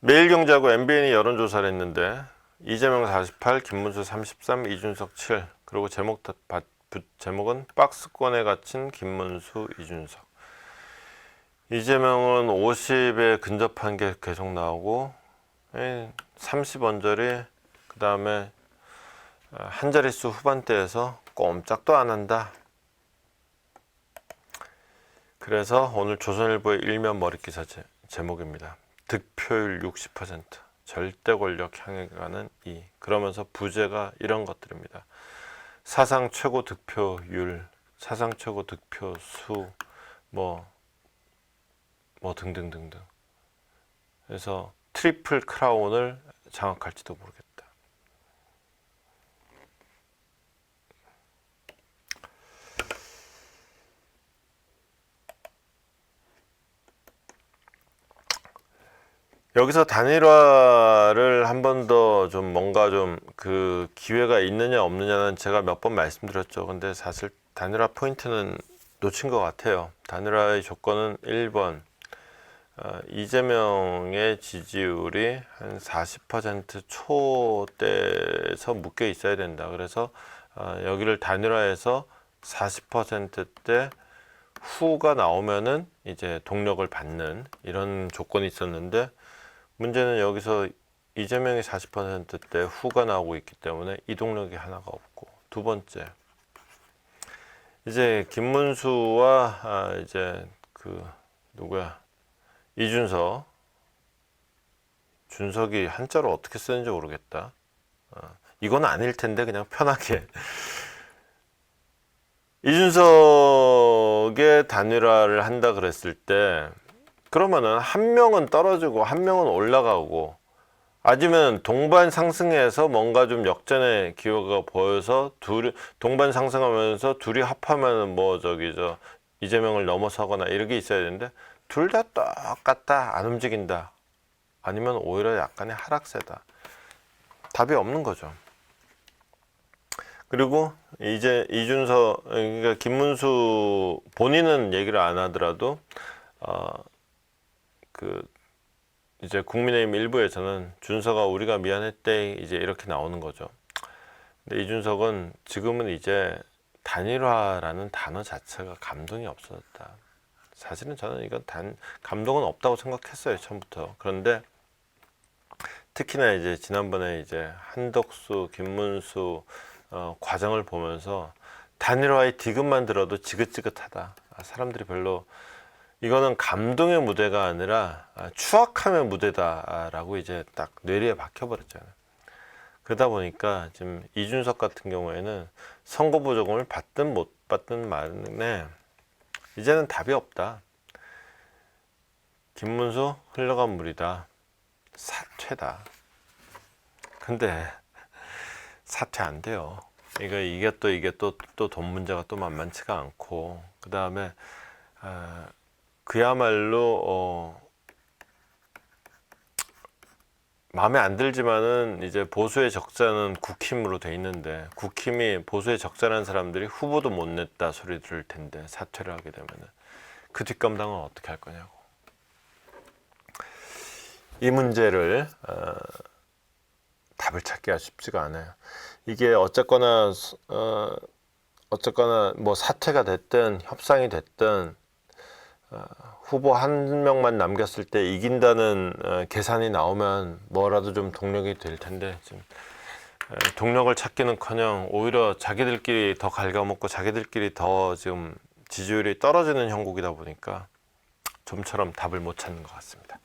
매일경제하고 MBN이 여론조사를 했는데 이재명 48, 김문수 33, 이준석 7 그리고 제목 제목은 박스권에 갇힌 김문수, 이준석 이재명은 50에 근접한 게 계속 나오고 30 언저리 그 다음에 한 자릿수 후반대에서 꼼짝도 안 한다. 그래서 오늘 조선일보의 일면 머리 기사 제, 제목입니다. 득표율 60% 절대 권력 향해 가는 이 그러면서 부제가 이런 것들입니다. 사상 최고 득표율, 사상 최고 득표 수 뭐 뭐 등등등등. 그래서 트리플 크라운을 장악할지도 모르겠다. 여기서 단일화를 한 번 더 좀 뭔가 좀 그 기회가 있느냐 없느냐는 제가 몇 번 말씀드렸죠. 근데 사실 단일화 포인트는 놓친 것 같아요. 단일화의 조건은 1번 어, 이재명의 지지율이 한 40% 초대에서 묶여 있어야 된다. 그래서 어, 여기를 단일화해서 40%대 후가 나오면은 이제 동력을 받는 이런 조건이 있었는데 문제는 여기서 이재명이 40%대 후가 나오고 있기 때문에 이 동력이 하나가 없고. 두 번째 이제 김문수와 아, 이제 그 누구야? 이준석. 준석이 한자로 어떻게 쓰는지 모르겠다. 어, 이건 아닐 텐데 그냥 편하게. 이준석의 단일화를 한다 그랬을 때 그러면은 한 명은 떨어지고 한 명은 올라가고 아니면 동반 상승해서 뭔가 좀 역전의 기회가 보여서 둘이 동반 상승하면서 둘이 합하면은 뭐 저기 저 이재명을 넘어서거나 이렇게 있어야 되는데 둘 다 똑같다 안 움직인다 아니면 오히려 약간의 하락세다 답이 없는 거죠. 그리고 이제 이준석 그러니까 김문수 본인은 얘기를 안 하더라도 어 그 이제 국민의힘 일부에서는 준서가 우리가 미안했대 이제 이렇게 나오는 거죠. 근데 이준석은 지금은 이제 단일화라는 단어 자체가 감동이 없어졌다. 사실은 저는 이건 단 감동은 없다고 생각했어요 처음부터. 그런데 특히나 이제 지난번에 이제 한덕수, 김문수 어, 과정을 보면서 단일화의 디귿만 들어도 지긋지긋하다. 아, 사람들이 별로 이거는 감동의 무대가 아니라 아, 추악함의 무대다라고 이제 딱 뇌리에 박혀버렸잖아요. 그러다 보니까 지금 이준석 같은 경우에는 선거 보조금을 받든 못 받든 말에 이제는 답이 없다. 김문수 흘러간 물이다. 사퇴다. 근데 사퇴 안 돼요. 이거 이게 또 이게 또 또 돈 문제가 또 만만치가 않고 그 다음에 아, 그야말로 어, 마음에 안 들지만은 이제 보수의 적자는 국힘으로 돼 있는데 국힘이 보수의 적자라는 사람들이 후보도 못 냈다 소리 들을 텐데 사퇴를 하게 되면은 그 뒷감당은 어떻게 할 거냐고 이 문제를 어, 답을 찾기가 쉽지가 않아요. 이게 어쨌거나 어, 어쨌거나 뭐 사퇴가 됐든 협상이 됐든 어, 후보 한 명만 남겼을 때 이긴다는 어, 계산이 나오면 뭐라도 좀 동력이 될 텐데 지금 어, 동력을 찾기는커녕 오히려 자기들끼리 더 갉아먹고 자기들끼리 더 지금 지지율이 떨어지는 형국이다 보니까 좀처럼 답을 못 찾는 것 같습니다.